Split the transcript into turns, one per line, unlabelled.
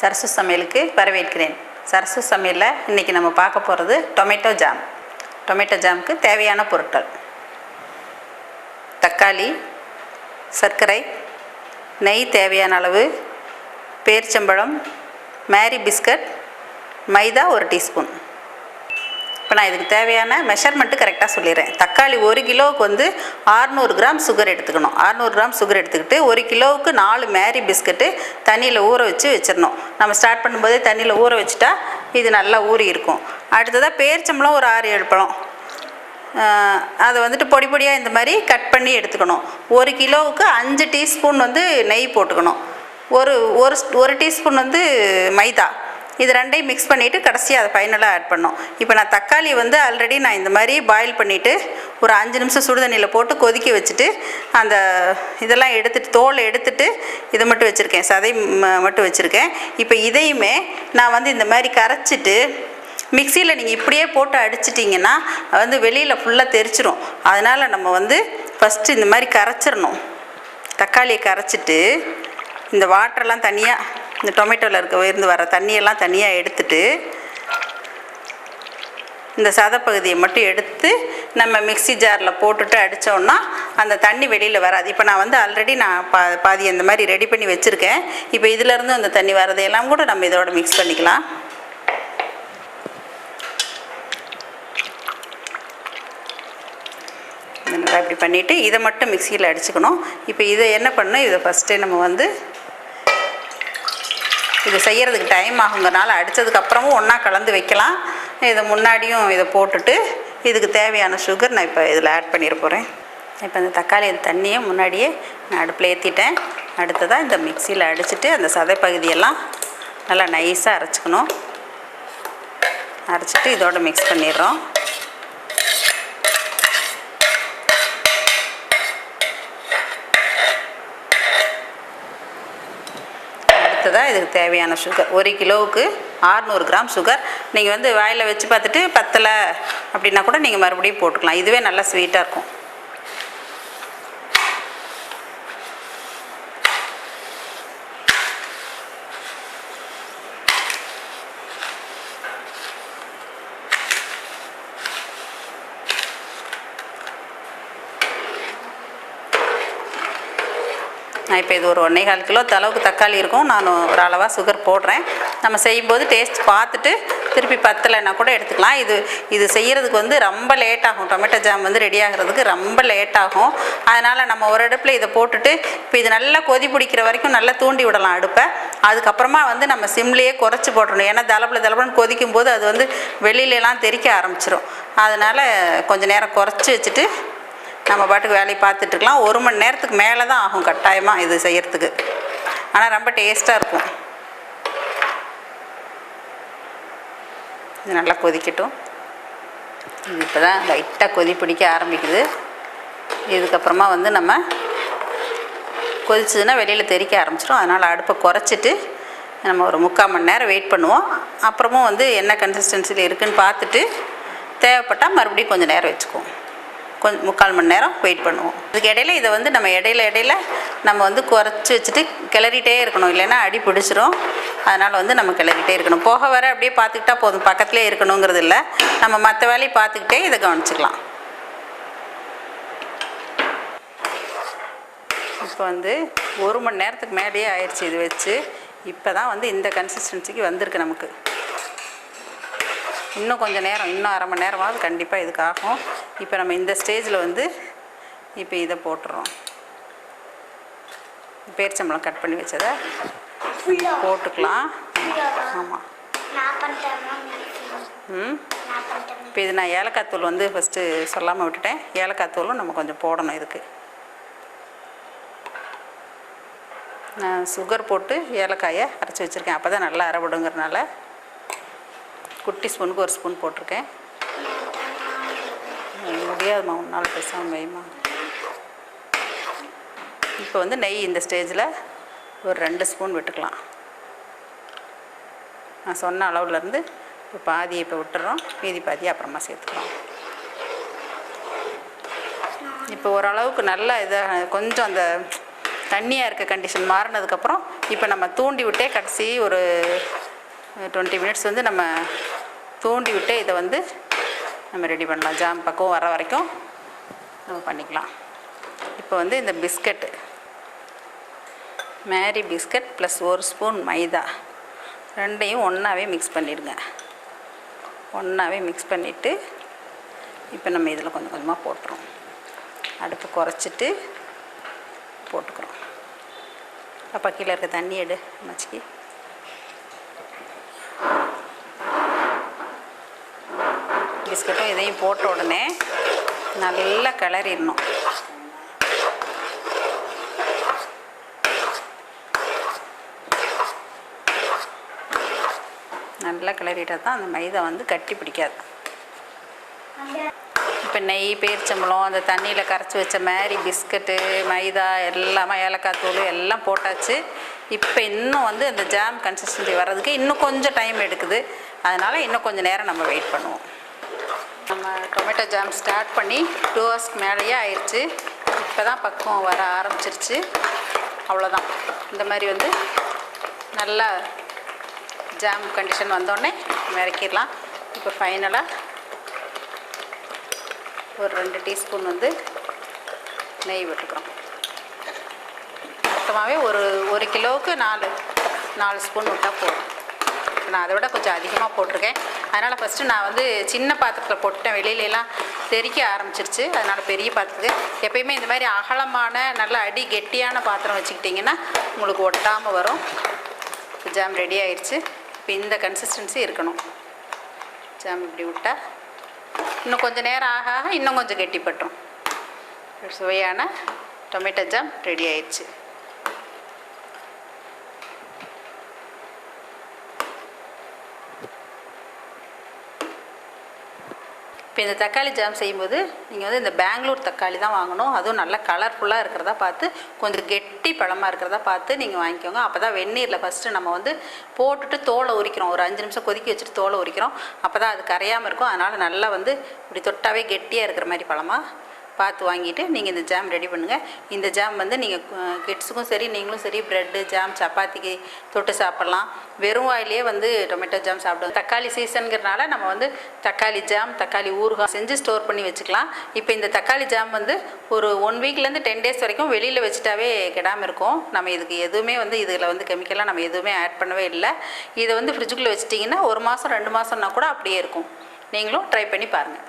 சரசு சமையலுக்கு வரவேற்கிறேன். சரசு சமையலில் இன்றைக்கி நம்ம பார்க்க போகிறது டொமேட்டோ ஜாம். டொமேட்டோ ஜாமுக்கு தேவையான பொருட்கள். தக்காளி சர்க்கரை நெய் தேவையான அளவு பேரிச்சம்பழம் மேரி பிஸ்கட் மைதா ஒரு டீஸ்பூன். இப்போ நான் இதுக்கு தேவையான மெஷர்மெண்ட்டு கரெக்டாக சொல்லிடுறேன். தக்காளி ஒரு கிலோவுக்கு வந்து 600 கிராம் சுகர் எடுத்துக்கணும். 600 கிராம் சுகர் எடுத்துக்கிட்டு ஒரு கிலோவுக்கு நாலு மேரி பிஸ்கட்டு தண்ணியில் ஊற வச்சு வச்சிடணும். நம்ம ஸ்டார்ட் பண்ணும்போதே தண்ணியில் ஊற வச்சுட்டா இது நல்லா ஊறி இருக்கும். அடுத்ததாக பேரிச்சம்பழம் ஒரு ஆறு ஏழு பழம். அதை வந்துட்டு பொடி பொடியாக இந்த மாதிரி கட் பண்ணி எடுத்துக்கணும். ஒரு கிலோவுக்கு அஞ்சு டீஸ்பூன் வந்து நெய் போட்டுக்கணும். ஒரு ஒரு ஒரு டீஸ்பூன் வந்து மைதா. இது ரெண்டையும் மிக்ஸ் பண்ணிவிட்டு கடைசியாக அதை ஃபைனலாக ஆட் பண்ணோம். இப்போ நான் தக்காளி வந்து ஆல்ரெடி நான் இந்த மாதிரி பாயில் பண்ணிவிட்டு ஒரு அஞ்சு நிமிஷம் சுடுதண்ணியில் போட்டு கொதிக்க வச்சுட்டு அந்த இதெல்லாம் எடுத்துட்டு தோலை எடுத்துட்டு இதை மட்டும் வச்சுருக்கேன். சதை ம- மட்டும் வச்சுருக்கேன். இப்போ இதையுமே நான் வந்து இந்த மாதிரி கரைச்சிட்டு மிக்சியில் நீங்கள் இப்படியே போட்டு அடிச்சிட்டிங்கன்னா வந்து வெளியில் ஃபுல்லாக தெரிச்சிரும். அதனால் நம்ம வந்து ஃபஸ்ட்டு இந்த மாதிரி கரைச்சிடணும் தக்காளியை கரைச்சிட்டு இந்த வாட்டரெல்லாம் தனியாக இந்த டொமேட்டோவில் இருக்க இருந்து வர தண்ணியெல்லாம் தனியாக எடுத்துட்டு இந்த சதப்பகுதியை மட்டும் எடுத்து நம்ம மிக்ஸி ஜாரில் போட்டுட்டு அடித்தோம்னா அந்த தண்ணி வெளியில் வராது. இப்போ நான் வந்து ஆல்ரெடி நான் பா பாதி அந்த மாதிரி ரெடி பண்ணி வச்சுருக்கேன். இப்போ இதிலேருந்து அந்த தண்ணி வரதையெல்லாம் கூட நம்ம இதோட மிக்ஸ் பண்ணிக்கலாம். இப்படி பண்ணிவிட்டு இதை மட்டும் மிக்சியில் அடிச்சுக்கணும். இப்போ இதை என்ன பண்ணணும்? இதை ஃபஸ்ட்டே நம்ம வந்து இது செய்கிறதுக்கு டைம் ஆகுங்கிறனால அடித்ததுக்கப்புறமும் ஒன்றா கலந்து வைக்கலாம். இதை முன்னாடியும் இதை போட்டுட்டு இதுக்கு தேவையான சுகர் நான் இப்போ இதில் ஆட் பண்ணிட போகிறேன் இப்போ இந்த தக்காளி தண்ணியை முன்னாடியே நான் அடுப்பில் ஏற்றிட்டேன் அடுத்ததாக இந்த மிக்சியில் அடிச்சுட்டு அந்த சதை பகுதியெல்லாம் நல்லா நைஸாக அரைச்சிக்கணும். அரைச்சிட்டு இதோட மிக்ஸ் பண்ணிடுறோம். அடுத்ததாக இதுக்கு தேவையான சுகர் ஒரு கிலோவுக்கு 600 கிராம் சுகர் நீங்கள் வந்து வாயில் வச்சு பார்த்துட்டு பத்தலை அப்படின்னா கூட நீங்கள் மறுபடியும் போட்டுக்கலாம். இதுவே நல்லா ஸ்வீட்டாக இருக்கும். நான் இப்போ இது ஒரு ஒன்றே கால் கிலோ அளவுக்கு தக்காளி இருக்கும். நான் ஒரு அளவாக சுகர் போடுறேன். நம்ம செய்யும்போது டேஸ்ட் பார்த்துட்டு திருப்பி பத்தலைன்னா கூட எடுத்துக்கலாம். இது இது செய்கிறதுக்கு வந்து ரொம்ப லேட் ஆகும். டொமேட்டோ ஜாம் வந்து ரெடி ஆகிறதுக்கு ரொம்ப லேட் ஆகும். அதனால் நம்ம ஒரு அடுப்பில் இதை போட்டுட்டு இப்போ இது நல்லா கொதி பிடிக்கிற வரைக்கும் நல்லா தூண்டி விடலாம் அடுப்பை. அதுக்கப்புறமா வந்து நம்ம சிம்லேயே குறைச்சி போட்டுடணும் ஏன்னா தளப்பில் தளப்புன்னு கொதிக்கும் போது அது வந்து வெளியிலலாம் தெறிக்க ஆரம்பிச்சிடும் அதனால் கொஞ்சம் நேரம் குறைச்சி வச்சுட்டு நம்ம பாட்டுக்கு வேலையை பார்த்துட்ருக்கலாம் ஒரு மணி நேரத்துக்கு மேலே தான் ஆகும் கட்டாயமாக இது செய்கிறதுக்கு ஆனால் ரொம்ப டேஸ்ட்டாக இருக்கும். இது நல்லா கொதிக்கட்டும். இது இப்போ தான் லைட்டாக கொதி பிடிக்க ஆரம்பிக்குது. இதுக்கப்புறமா வந்து நம்ம கொதிச்சதுன்னா வெளியில் தெறிக்க ஆரம்பிச்சிடும் அதனால் அடுப்பை குறைச்சிட்டு நம்ம ஒரு முக்கால் மணி நேரம் வெயிட் பண்ணுவோம். அப்புறமும் வந்து என்ன கன்சிஸ்டன்சியில் இருக்குதுன்னு பார்த்துட்டு தேவைப்பட்டால் மறுபடியும் கொஞ்சம் நேரம் வச்சுக்குவோம். கொஞ்சம் முக்கால் மணி நேரம் வெயிட் பண்ணுவோம். இதுக்கு இடையில இதை வந்து நம்ம இடையில இடையில நம்ம வந்து குறைச்சி வச்சுட்டு கிளறிட்டே இருக்கணும். இல்லைன்னா அடி பிடிச்சிரும். அதனால் வந்து நம்ம கிளறிட்டே இருக்கணும். போக வர அப்படியே பார்த்துக்கிட்டா போதும். பக்கத்துலேயே இருக்கணுங்கிறது இல்லை. நம்ம மற்ற வேலையை பார்த்துக்கிட்டே இதை கவனிச்சிக்கலாம். இப்போ வந்து ஒரு மணி நேரத்துக்கு மேலேயே ஆயிடுச்சு இது வச்சு. இப்போ தான் வந்து இந்த கன்சிஸ்டன்சிக்கு வந்திருக்கு நமக்கு. இன்னும் கொஞ்சம் நேரம் இன்னும் அரை மணி நேரமாவது கண்டிப்பாக இதுக்காகும் இப்போ நம்ம இந்த ஸ்டேஜில் வந்து இப்போ இதை போட்டுறோம். பேரிச்சம்பழம் கட் பண்ணி வச்சதை போட்டுக்கலாம். ஆமாம் ம். இப்போ இது நான் ஏலக்காய் தூள் வந்து ஃபஸ்ட்டு சொல்லாமல் விட்டுட்டேன். ஏலக்காய் தூளும் நம்ம கொஞ்சம் போடணும் இதுக்கு. நான் சுகர் போட்டு ஏலக்காயை அரைச்சி வச்சுருக்கேன். அப்போ தான் நல்லா அரைவிடுங்கிறனால குட்டி ஸ்பூனுக்கு ஒரு ஸ்பூன் போட்டிருக்கேன். முடியாதுமா உன்னால் பேசாமல் வைமா இப்போ வந்து நெய் இந்த ஸ்டேஜில் ஒரு ரெண்டு ஸ்பூன் விட்டுக்கலாம். நான் சொன்ன அளவுலேருந்து இப்போ பாதியை இப்போ விட்டுறோம் மீதி பாதியை அப்புறமா சேர்த்துக்கிறோம் இப்போ ஓரளவுக்கு நல்லா இதாக கொஞ்சம் அந்த தண்ணியாக இருக்க கண்டிஷன் மாறினதுக்கப்புறம் இப்போ நம்ம தூண்டி விட்டே கடைசி ஒரு டுவெண்ட்டி மினிட்ஸ் வந்து நம்ம தூண்டி விட்டே இதை வந்து நம்ம ரெடி பண்ணலாம். ஜாம் பக்கம் வர வரைக்கும் நம்ம பண்ணிக்கலாம். இப்போ வந்து இந்த பிஸ்கட்டு மேரி பிஸ்கட் ப்ளஸ் ஒரு ஸ்பூன் மைதா. ரெண்டையும் ஒன்றாவே மிக்ஸ் பண்ணிடுங்க. ஒன்றாவே மிக்ஸ் பண்ணிவிட்டு இப்போ நம்ம இதில் கொஞ்சம் கொஞ்சமாக போட்டுருவோம் அடுப்பு குறைச்சிட்டு போட்டுக்கிறோம். அப்பா கீழே இருக்க தண்ணி எடு மச்சிக்கு பிஸ்கட்டும் இதையும் போட்ட உடனே நல்லா கிளறிடணும். நல்லா கிளறிட்டால் தான் அந்த மைதா வந்து கட்டி பிடிக்காது. இப்போ நெய் பேரிச்சம்பழம் அந்த தண்ணியில் கரைச்சி வச்ச மாதிரி பிஸ்கட்டு மைதா எல்லாமே ஏலக்காய் தூள் எல்லாம் போட்டாச்சு. இப்போ இன்னும் வந்து அந்த ஜாம் கன்சிஸ்டன்சி வர்றதுக்கு இன்னும் கொஞ்சம் டைம் எடுக்குது. அதனால் இன்னும் கொஞ்சம் நேரம் நம்ம வெயிட் பண்ணுவோம். நம்ம டொமேட்டோ ஜாம் ஸ்டார்ட் பண்ணி டூ ஹவர்ஸ்க்கு மேலேயே ஆயிடுச்சு இப்போ தான் பக்குவம் வர ஆரம்பிச்சிருச்சு. அவ்வளோதான் இந்த மாதிரி வந்து நல்லா ஜாம் கண்டிஷன் வந்தோடனே இறக்கிடலாம். இப்போ ஃபைனலாக ஒரு ரெண்டு டீஸ்பூன் வந்து நெய் விட்டுக்கிறோம். மொத்தமாகவே ஒரு ஒரு கிலோவுக்கு நாலு நாலு ஸ்பூன் விட்டால் போதும். நான் அதை விட கொஞ்சம் அதிகமாக போட்டிருக்கேன். அதனால் ஃபஸ்ட்டு நான் வந்து சின்ன பாத்திரத்தில் போட்டுட்டேன். வெளியிலலாம் தெரிக்க ஆரம்பிச்சிருச்சு. அதனால் பெரிய பாத்திரத்துக்கு. எப்பயுமே இந்த மாதிரி அகலமான நல்ல அடி கெட்டியான பாத்திரம் வச்சுக்கிட்டிங்கன்னா உங்களுக்கு ஒட்டாமல் வரும். ஜாம் ரெடி ஆயிடுச்சு இப்போ இந்த கன்சிஸ்டன்சி இருக்கணும். ஜாம் இப்படி விட்டால் இன்னும் கொஞ்சம் நேரம் ஆக ஆக இன்னும் கொஞ்சம் கெட்டிப்பட்டுரும். சுவையான டொமேட்டோ ஜாம் ரெடி ஆயிடுச்சு இப்போ இந்த தக்காளி ஜாம் செய்யும்போது நீங்கள் வந்து இந்த பெங்களூர் தக்காளி தான் வாங்கணும். அதுவும் நல்லா கலர்ஃபுல்லாக இருக்கிறதா பார்த்து கொஞ்சம் கெட்டி பழமாக இருக்கிறதா பார்த்து நீங்கள் வாங்கிக்கோங்க. அப்போ தான் வெந்நீரில் ஃபஸ்ட்டு நம்ம வந்து போட்டுட்டு தோலை உரிக்கிறோம். ஒரு அஞ்சு நிமிஷம் கொதிக்க வச்சுட்டு தோலை உரிக்கிறோம். அப்போ தான் அது கரையாமல் இருக்கும். அதனால் நல்லா வந்து இப்படி தொட்டாவே கெட்டியாக இருக்கிற மாதிரி பழமாக பார்த்து வாங்கிட்டு நீங்கள் இந்த ஜாம் ரெடி பண்ணுங்கள் இந்த ஜாம் வந்து நீங்கள் கிட்ஸுக்கும் சரி நீங்களும் சரி ப்ரெட்டு ஜாம் சப்பாத்திக்கு தொட்டு சாப்பிட்லாம். வெறும் வாயிலேயே வந்து டொமேட்டோ ஜாம் சாப்பிடுவோம். தக்காளி சீசனுங்கிறனால நம்ம வந்து தக்காளி ஜாம் தக்காளி ஊறுகாய் செஞ்சு ஸ்டோர் பண்ணி வச்சுக்கலாம். இப்போ இந்த தக்காளி ஜாம் வந்து ஒரு ஒன் வீக்லேருந்து டென் டேஸ் வரைக்கும் வெளியில் வச்சுட்டாவே கெடாமல் இருக்கும். நம்ம இதுக்கு எதுவுமே வந்து இதில் வந்து கெமிக்கலாக நம்ம எதுவுமே ஆட் பண்ணவே இல்லை. இதை வந்து ஃப்ரிட்ஜுக்குள்ளே வச்சிட்டிங்கன்னா ஒரு மாதம் ரெண்டு மாதம்னா கூட அப்படியே இருக்கும். நீங்களும் ட்ரை பண்ணி பாருங்கள்